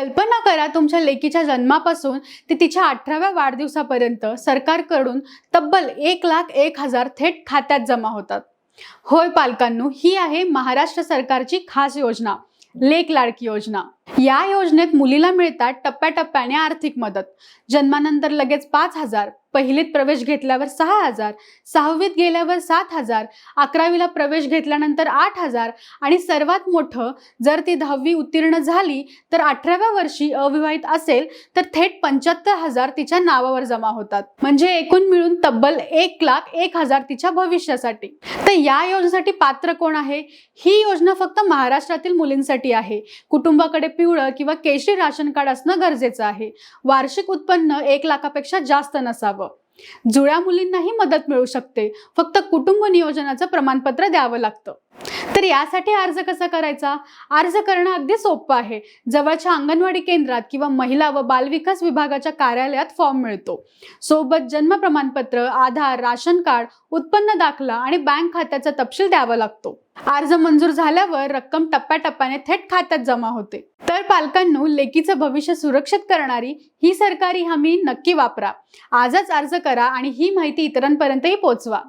कल्पना करा तुमच्या लेकीच्या जन्मापासून ते तिच्या अठराव्या वाढदिवसापर्यंत सरकारकडून तब्बल एक लाख एक हजार थेट खात्यात जमा होतात. होय पालकांनो ही आहे महाराष्ट्र सरकारची खास योजना लेक लाडकी योजना. या योजनेत मुलीला मिळतात टप्प्याटप्प्याने आर्थिक मदत. जन्मानंतर लगेच पाच हजार पहिलीत प्रवेश घेतल्यावर सहा हजार सहावीत गेल्यावर सात हजार अकरावीला प्रवेश घेतल्यानंतर आठ हजार आणि सर्वात मोठं जर ती दहावी उत्तीर्ण झाली तर अठराव्या वर्षी अविवाहित असेल तर थेट पंच्याहत्तर हजार तिच्या नावावर जमा होतात. म्हणजे एकूण मिळून तब्बल एक लाख एक हजार तिच्या भविष्यासाठी. तर या योजनेसाठी पात्र कोण आहे? ही योजना फक्त महाराष्ट्रातील मुलींसाठी आहे. कुटुंबाकडे पिवळं किंवा केशरी राशन कार्ड असणं गरजेचं आहे. वार्षिक उत्पन्न एक लाखापेक्षा जास्त नसावं. जुळ्या मुलींनाही मदत मिळू शकते. फक्त कुटुंब नियोजनाचं प्रमाणपत्र द्यावं लागतं. तर यासाठी अर्ज कसा करायचा? अर्ज करणं अगदी सोपं आहे. जवळच्या अंगणवाडी केंद्रात किंवा महिला व बालविकास विभागाच्या कार्यालयात फॉर्म मिळतो. सोबत जन्म प्रमाणपत्र आधार राशन कार्ड उत्पन्न दाखला आणि बँक खात्याचा तपशील द्यावा लागतो. अर्ज मंजूर झाल्यावर रक्कम टप्प्याटप्प्याने थेट खात्यात जमा होते. तर पालकांनो लेकीचं भविष्य सुरक्षित करणारी ही सरकारी हमी नक्की वापरा. आजच अर्ज करा आणि ही माहिती इतरांपर्यंतही पोहोचवा